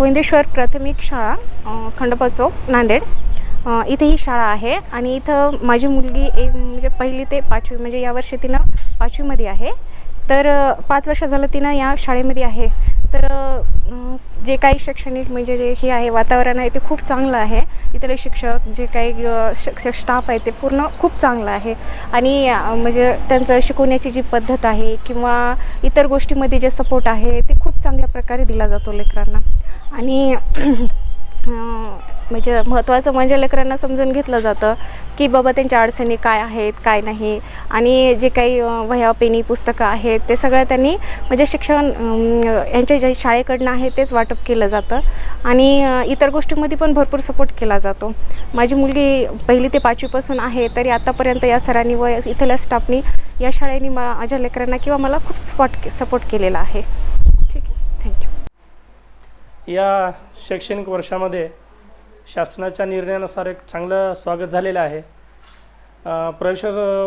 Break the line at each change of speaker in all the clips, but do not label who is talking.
गोविंदेश्वर प्राथमिक शाळा अ, खंडोबा चौक नांदेड. इथे ही शाळा आहे आणि इथं माझी मुलगी एक म्हणजे पहिली ते पाचवी म्हणजे यावर्षी तिनं पाचवीमध्ये आहे. तर पाच वर्ष झालं तिनं या शाळेमध्ये आहे. तर जे काही शैक्षणिक म्हणजे जे हे आहे वातावरण आहे ते खूप चांगलं आहे. इथले शिक्षक जे काही शिक्षक स्टाफ आहे ते पूर्ण खूप चांगलं आहे. आणि म्हणजे त्यांचं शिकवण्याची जी पद्धत आहे किंवा इतर गोष्टीमध्ये जे सपोर्ट आहे ते खूप चांगल्या प्रकारे दिला जातो लेकरांना. आणि म्हणजे महत्त्वाचं म्हणजे लेकरांना समजून घेतलं जातं की बाबा त्यांच्या अडचणी काय आहेत काय नाही. आणि जे काही अं, वह्या पेनी पुस्तकं आहेत ते सगळं त्यांनी म्हणजे शिक्षण यांच्या जे शाळेकडनं आहे तेच वाटप केलं जातं. आणि इतर गोष्टीमध्ये पण भरपूर सपोर्ट केला जातो. माझी मुलगी पहिली ते पाचवीपासून आहे तरी आतापर्यंत या सरांनी व इथल्या स्टाफनी या शाळेने मा- माझ्या लेकरांना किंवा मला खूप सपोर्ट सपोर्ट केलेला आहे.
या शैक्षणिक वर्षामध्ये शासनाच्या निर्णयानुसार एक चांगलं स्वागत झालेलं आहे. प्रवेश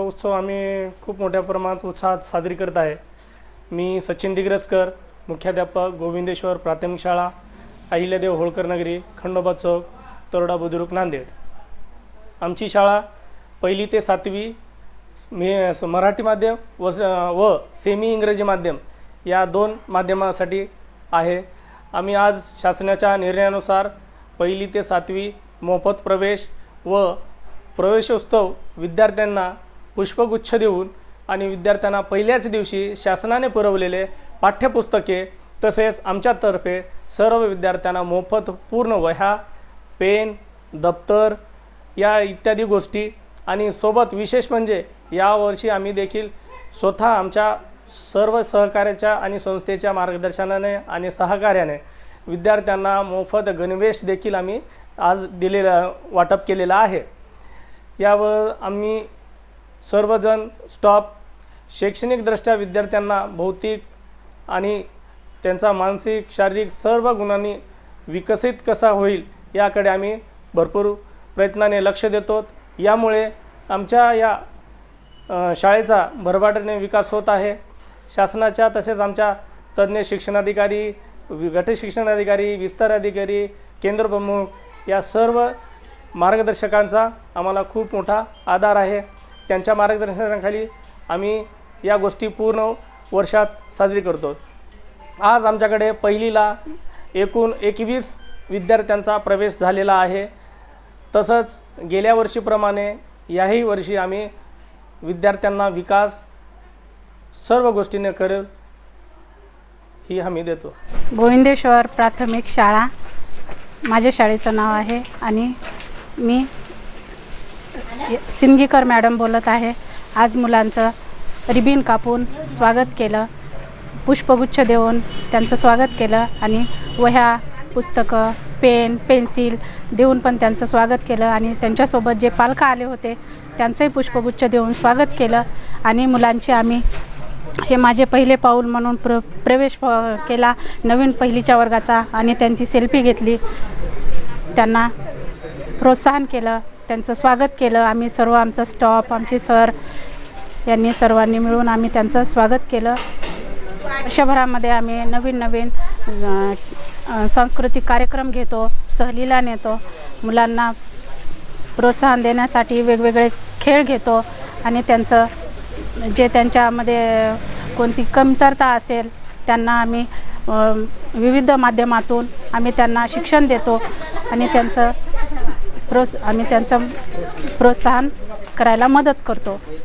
उत्सव आम्ही खूप मोठ्या प्रमाणात उत्साहात साजरी करत आहे. मी सचिन दिग्रसकर मुख्याध्यापक गोविंदेश्वर प्राथमिक शाळा अहिल्यादेव होळकर नगरी खंडोबा चौक तरोडा बुद्रुक नांदेड. आमची शाळा पहिली ते सातवी मे स- मराठी माध्यम व स- व सेमी इंग्रजी माध्यम या दोन माध्यमासाठी आहे. आम्ही आज शासनाच्या निर्णयानुसार पहिली ते सातवी मोफत प्रवेश व प्रवेशोत्सव विद्यार्थ्यांना पुष्पगुच्छ देऊन आणि विद्यार्थ्यांना पहिल्याच दिवशी शासनाने पुरवलेले पाठ्यपुस्तके तसेच आमच्यातर्फे सर्व विद्यार्थ्यांना मोफत पूर्ण वह्या पेन दप्तर या इत्यादी गोष्टी आणि सोबत विशेष म्हणजे यावर्षी आम्ही देखील स्वतः आमच्या सर्व सहकार्याच्या आणि संस्थेच्या मार्गदर्शनाने आणि सहकार्याने विद्यार्थ्यांना मोफत गणवेश देखील आम्ही आज दिलेला वाटप केलेला आहे. यावर आम्ही सर्वजण स्टॉप शैक्षणिकदृष्ट्या विद्यार्थ्यांना भौतिक आणि त्यांचा मानसिक शारीरिक सर्व गुणांनी विकसित कसा होईल याकडे आम्ही भरपूर प्रयत्नाने लक्ष देतो. यामुळे आमच्या या शाळेचा भरभाटाने विकास होत आहे. शासनाच्या तसेच आमच्या तज्ज्ञ शिक्षणाधिकारी गट शिक्षणाधिकारी विस्तार अधिकारी केंद्रप्रमुख या सर्व मार्गदर्शकांचा आम्हाला खूप मोठा आधार आहे. त्यांच्या मार्गदर्शनाखाली आम्ही या गोष्टी पूर्ण वर्षात साजरी करतो. आज आमच्याकडे पहिलीला एकूण एकवीस विद्यार्थ्यांचा प्रवेश झालेला आहे. तसंच गेल्या वर्षीप्रमाणे याही वर्षी आम्ही विद्यार्थ्यांना विकास सर्व गोष्टीने करेल ही हमी देतो.
गोविंदेश्वर प्राथमिक शाळा माझ्या शाळेचं नाव आहे आणि मी सिंदगीकर मॅडम बोलत आहे. आज मुलांचं रिबीन कापून स्वागत केलं. पुष्पगुच्छ देऊन त्यांचं स्वागत केलं आणि वह्या पुस्तकं पेन पेन्सिल देऊन पण त्यांचं स्वागत केलं आणि त्यांच्यासोबत जे पालकं आले होते त्यांचंही पुष्पगुच्छ देऊन स्वागत केलं आणि मुलांचे आम्ही हे माझे पहिले पाऊल म्हणून प्र प्रवेश प- केला. नवीन पहिलीच्या वर्गाचा आणि त्यांची सेल्फी घेतली. त्यांना प्रोत्साहन केलं. त्यांचं स्वागत केलं. आम्ही सर्व आमचा स्टॉप आमचे सर यांनी सर्वांनी मिळून आम्ही त्यांचं स्वागत केलं. वर्षभरामध्ये आम्ही नवीन नवीन सांस्कृतिक कार्यक्रम घेतो सहलीला नेतो. मुलांना प्रोत्साहन देण्यासाठी वेगवेगळे खेळ घेतो आणि त्यांचं जे त्यांच्यामध्ये कोणती कमतरता असेल त्यांना आम्ही विविध माध्यमातून आम्ही त्यांना शिक्षण देतो आणि त्यांचं प्रोत्स आम्ही त्यांचं प्रोत्साहन करायला मदत करतो.